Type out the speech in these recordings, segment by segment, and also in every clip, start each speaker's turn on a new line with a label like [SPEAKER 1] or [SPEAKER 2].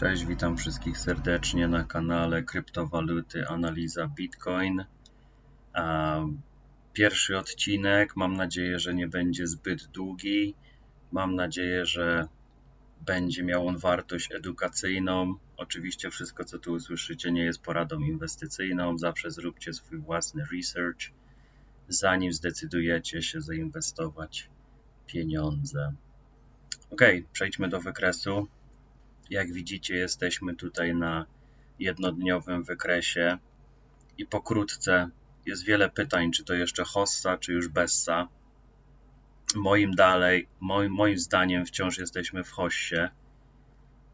[SPEAKER 1] Cześć, witam wszystkich serdecznie na kanale Kryptowaluty Analiza Bitcoin. Pierwszy odcinek, mam nadzieję, że nie będzie zbyt długi. Mam nadzieję, że będzie miał on wartość edukacyjną. Oczywiście wszystko, co tu usłyszycie, nie jest poradą inwestycyjną. Zawsze zróbcie swój własny research, zanim zdecydujecie się zainwestować pieniądze. Ok, przejdźmy do wykresu. Jak widzicie, jesteśmy tutaj na jednodniowym wykresie i pokrótce jest wiele pytań, czy to jeszcze hossa, czy już bessa. Moim dalej, moim, moim zdaniem wciąż jesteśmy w hossie.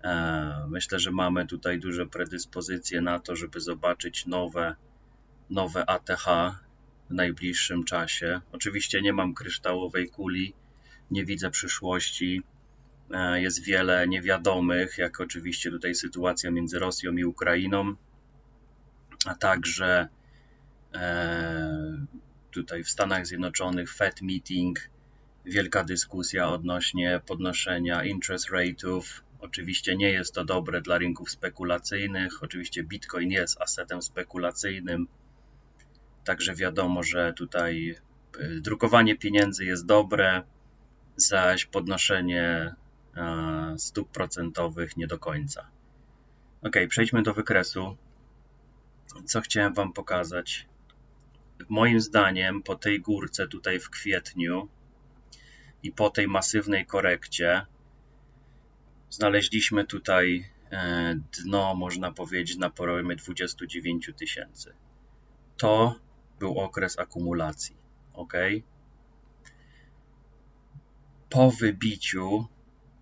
[SPEAKER 1] E, myślę, że mamy tutaj duże predyspozycje na to, żeby zobaczyć nowe, nowe ATH w najbliższym czasie. Oczywiście nie mam kryształowej kuli, nie widzę przyszłości, jest wiele niewiadomych, jak oczywiście tutaj sytuacja między Rosją i Ukrainą, a także e, tutaj w Stanach Zjednoczonych Fed meeting, wielka dyskusja odnośnie podnoszenia interest rate'ów. Oczywiście nie jest to dobre dla rynków spekulacyjnych. Oczywiście Bitcoin jest asetem spekulacyjnym, także wiadomo, że tutaj e, drukowanie pieniędzy jest dobre, zaś podnoszenie stóp procentowych nie do końca. Ok, przejdźmy do wykresu. Co chciałem Wam pokazać? Moim zdaniem, po tej górce tutaj w kwietniu i po tej masywnej korekcie, znaleźliśmy tutaj e, dno, można powiedzieć, na poziomie 29 tysięcy. To był okres akumulacji. ok? Po wybiciu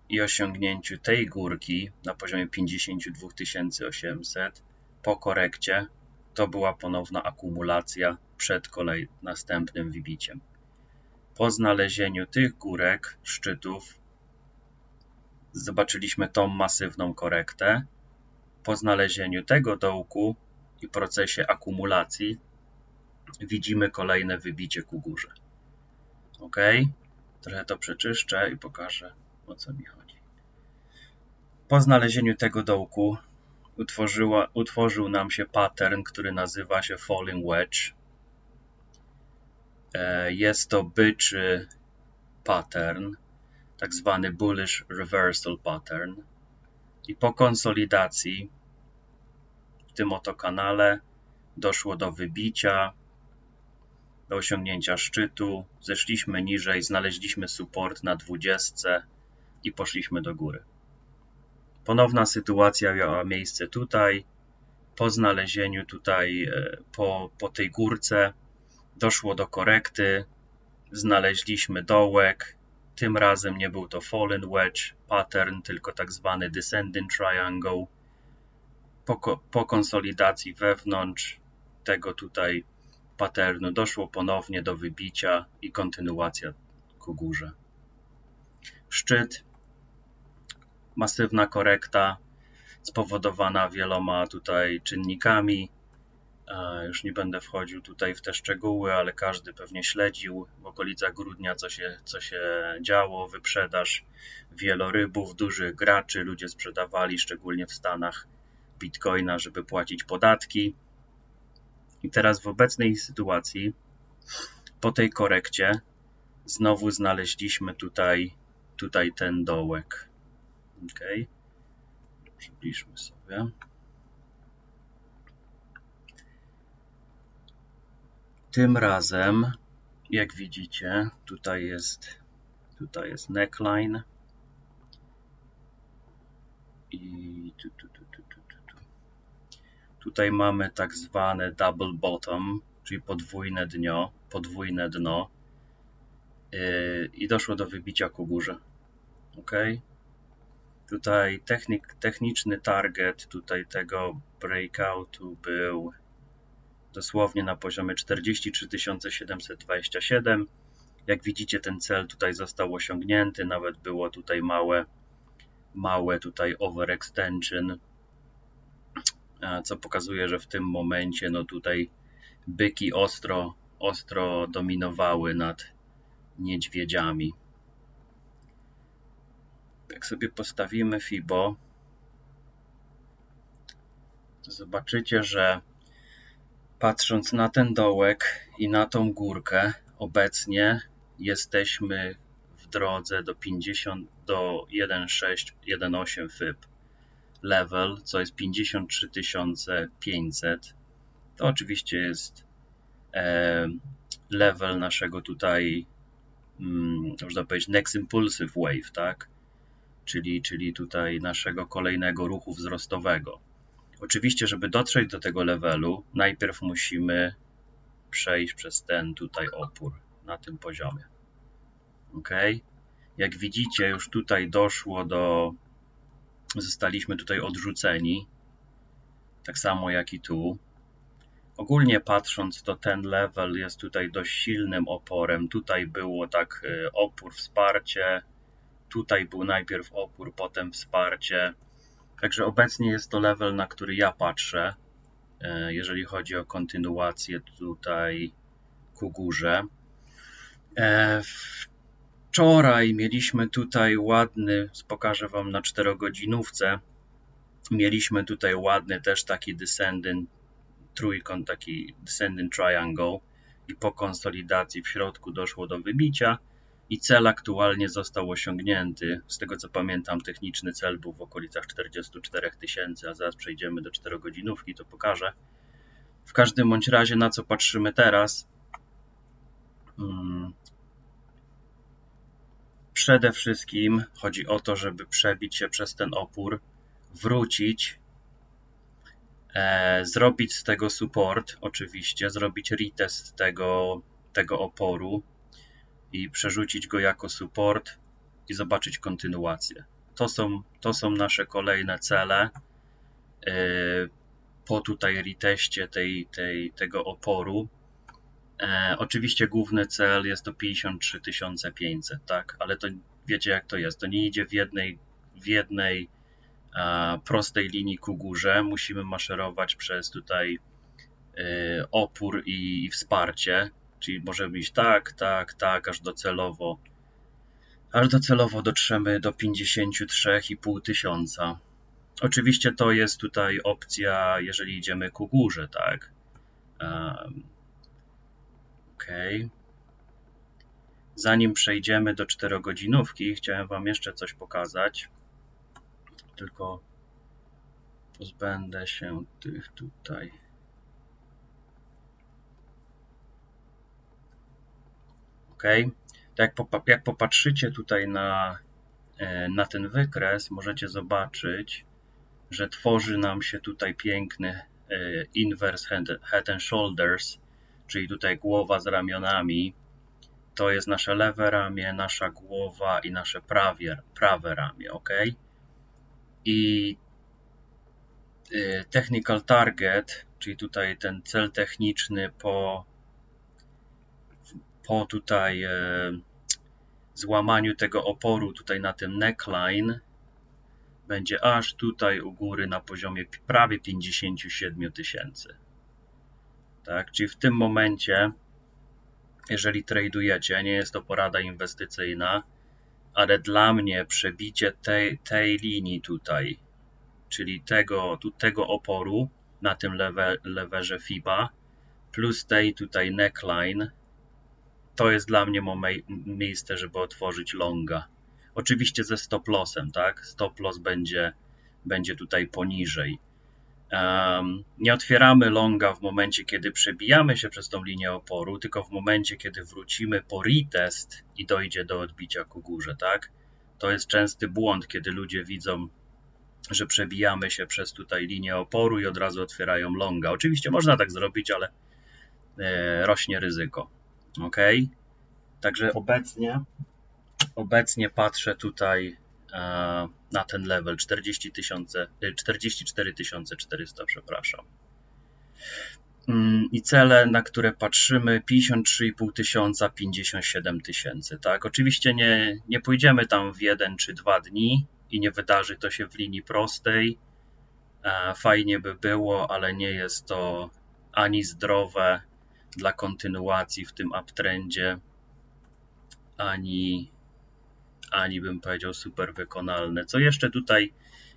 [SPEAKER 1] i osiągnięciu tej górki na poziomie 52 800 po korekcie to była ponowna akumulacja przed kolej następnym wybiciem. Po znalezieniu tych górek, szczytów, zobaczyliśmy tą masywną korektę. Po znalezieniu tego dołku i procesie akumulacji widzimy kolejne wybicie ku górze. Ok? Trochę to przeczyszczę i pokażę o co mi chodzi. Po znalezieniu tego dołku utworzyła, utworzył nam się pattern, który nazywa się Falling Wedge. E, jest to byczy pattern, tak zwany bullish reversal pattern. I po konsolidacji w tym oto kanale doszło do wybicia, do osiągnięcia szczytu. Zeszliśmy niżej, znaleźliśmy support na 20 i poszliśmy do góry. Ponowna sytuacja miała miejsce tutaj. Po znalezieniu tutaj, e, po, po tej górce, doszło do korekty. Znaleźliśmy dołek. Tym razem nie był to fallen wedge pattern, tylko tak zwany descending triangle. Po, po konsolidacji wewnątrz tego tutaj patternu doszło ponownie do wybicia i kontynuacja ku górze. Szczyt masywna korekta spowodowana wieloma tutaj czynnikami. Już nie będę wchodził tutaj w te szczegóły, ale każdy pewnie śledził w okolicach grudnia, co się, co się działo. Wyprzedaż wielorybów, dużych graczy, ludzie sprzedawali, szczególnie w Stanach, bitcoina, żeby płacić podatki. I teraz w obecnej sytuacji, po tej korekcie, znowu znaleźliśmy tutaj, tutaj ten dołek. OK. Przybliżmy sobie. Tym razem, jak widzicie, tutaj jest, tutaj jest neckline. I tu, tu, tu, tu, tu, tu. Tutaj mamy tak zwane double bottom, czyli podwójne dno, podwójne dno. Yy, I doszło do wybicia ku górze. OK. Tutaj technik, techniczny target tutaj tego breakoutu był dosłownie na poziomie 43 727. Jak widzicie, ten cel tutaj został osiągnięty, nawet było tutaj małe, małe tutaj overextension, co pokazuje, że w tym momencie no tutaj byki ostro, ostro dominowały nad niedźwiedziami. Jak sobie postawimy FIBO, zobaczycie, że patrząc na ten dołek i na tą górkę, obecnie jesteśmy w drodze do 50 do 1.6, 1.8 FIB level, co jest 53 500. To oczywiście jest e, level naszego tutaj, mm, można powiedzieć, next impulsive wave, tak? Czyli, czyli tutaj naszego kolejnego ruchu wzrostowego. Oczywiście, żeby dotrzeć do tego levelu, najpierw musimy przejść przez ten tutaj opór na tym poziomie. Ok? Jak widzicie, już tutaj doszło do. Zostaliśmy tutaj odrzuceni. Tak samo jak i tu. Ogólnie patrząc, to ten level jest tutaj dość silnym oporem. Tutaj było tak y, opór, wsparcie. Tutaj był najpierw opór, potem wsparcie. Także obecnie jest to level, na który ja patrzę, y, jeżeli chodzi o kontynuację tutaj ku górze. E, wczoraj mieliśmy tutaj ładny, pokażę Wam na czterogodzinówce, mieliśmy tutaj ładny też taki descending trójkąt, taki descending triangle i po konsolidacji w środku doszło do wybicia i cel aktualnie został osiągnięty. Z tego co pamiętam, techniczny cel był w okolicach 44 tysięcy, a zaraz przejdziemy do 4 godzinówki, to pokażę. W każdym bądź razie, na co patrzymy teraz? Hmm. Przede wszystkim chodzi o to, żeby przebić się przez ten opór, wrócić E, zrobić z tego support, oczywiście, zrobić retest tego, tego oporu i przerzucić go jako support i zobaczyć kontynuację. To są, to są nasze kolejne cele e, po tutaj reteście tej, tej, tego oporu. E, oczywiście główny cel jest to 53 500, tak, ale to wiecie jak to jest. To nie idzie w jednej, w jednej prostej linii ku górze. Musimy maszerować przez tutaj y, opór i wsparcie, czyli możemy iść tak, tak, tak, aż docelowo aż docelowo dotrzemy do 53,5 tysiąca. Oczywiście to jest tutaj opcja, jeżeli idziemy ku górze, tak. Um, ok. Zanim przejdziemy do 4-godzinówki, chciałem Wam jeszcze coś pokazać tylko pozbędę się tych tutaj. Ok. Tak jak, popatrzycie tutaj na, e, na ten wykres, możecie zobaczyć, że tworzy nam się tutaj piękny e, inverse head, head and shoulders, czyli tutaj głowa z ramionami. To jest nasze lewe ramię, nasza głowa i nasze prawie, prawe ramię, ok? i y, technical target, czyli tutaj ten cel techniczny po, po tutaj e, złamaniu tego oporu tutaj na tym neckline będzie aż tutaj u góry na poziomie prawie 57 tysięcy. Tak, czyli w tym momencie, jeżeli tradujecie, nie jest to porada inwestycyjna, ale dla mnie przebicie tej, tej linii tutaj, czyli tego, tu, tego oporu na tym lewe, lewerze FIBA, plus tej tutaj neckline, to jest dla mnie miejsce, żeby otworzyć longa. Oczywiście ze stop lossem, tak? Stop loss będzie, będzie tutaj poniżej. Um, nie otwieramy longa w momencie, kiedy przebijamy się przez tą linię oporu, tylko w momencie, kiedy wrócimy po retest i dojdzie do odbicia ku górze, tak? To jest częsty błąd, kiedy ludzie widzą, że przebijamy się przez tutaj linię oporu i od razu otwierają longa. Oczywiście można tak zrobić, ale e, rośnie ryzyko. Ok? Także obecnie, obecnie patrzę tutaj na ten level 40 tysiące, 44 400, przepraszam. Mm, I cele, na które patrzymy, 53,5 tysiąca, 57 tysięcy, tak? Oczywiście nie, nie pójdziemy tam w jeden czy dwa dni i nie wydarzy to się w linii prostej. Fajnie by było, ale nie jest to ani zdrowe dla kontynuacji w tym uptrendzie, ani ani bym powiedział super wykonalne. Co jeszcze tutaj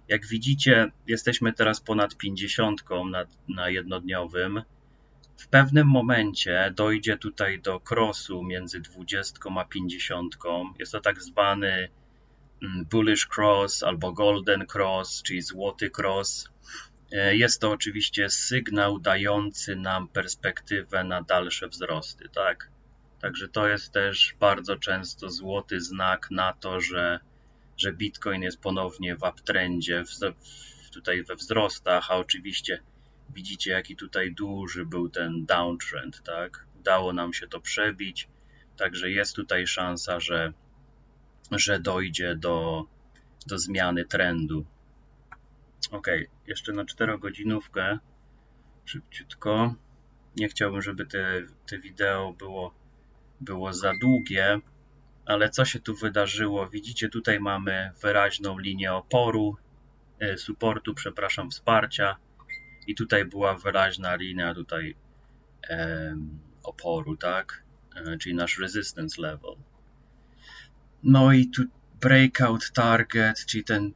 [SPEAKER 1] Jak widzicie, jesteśmy teraz ponad 50 na, na jednodniowym. W pewnym momencie dojdzie tutaj do crossu między 20 a 50. Jest to tak zwany mm, bullish cross albo golden cross, czyli złoty cross. E, jest to oczywiście sygnał dający nam perspektywę na dalsze wzrosty, tak? Także to jest też bardzo często złoty znak na to, że, że Bitcoin jest ponownie w uptrendzie, w, tutaj we wzrostach, a oczywiście widzicie, jaki tutaj duży był ten downtrend, tak? Udało nam się to przebić, także jest tutaj szansa, że, że dojdzie do, do zmiany trendu. Ok, jeszcze na 4 godzinówkę, szybciutko. Nie chciałbym, żeby te, te wideo było było za długie, ale co się tu wydarzyło? Widzicie, tutaj mamy wyraźną linię oporu, e, supportu, przepraszam, wsparcia i tutaj była wyraźna linia tutaj oporu, tak? E, czyli nasz resistance level. No i tu breakout target, czyli ten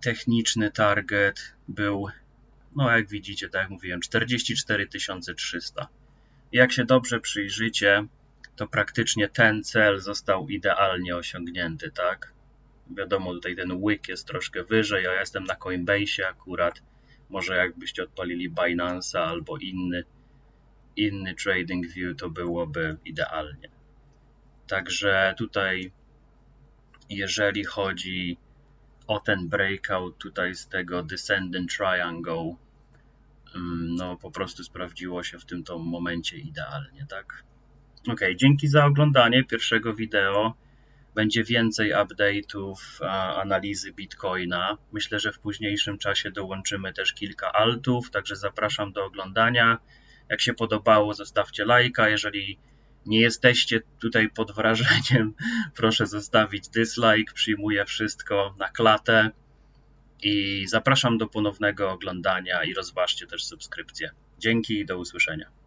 [SPEAKER 1] techniczny target był, no jak widzicie, tak jak mówiłem, 44 300. Jak się dobrze przyjrzycie, to praktycznie ten cel został idealnie osiągnięty, tak? Wiadomo, tutaj ten wick jest troszkę wyżej, ja jestem na Coinbase akurat. Może jakbyście odpalili Binance'a albo inny, inny trading view, to byłoby idealnie. Także tutaj, jeżeli chodzi o ten breakout tutaj z tego Descending Triangle, mm, no po prostu sprawdziło się w tym to momencie idealnie, tak? Ok, dzięki za oglądanie pierwszego wideo. Będzie więcej update'ów, analizy Bitcoina. Myślę, że w późniejszym czasie dołączymy też kilka altów, także zapraszam do oglądania. Jak się podobało, zostawcie lajka. Jeżeli nie jesteście tutaj pod wrażeniem, proszę zostawić dislike. Przyjmuję wszystko na klatę. I zapraszam do ponownego oglądania i rozważcie też subskrypcję. Dzięki i do usłyszenia.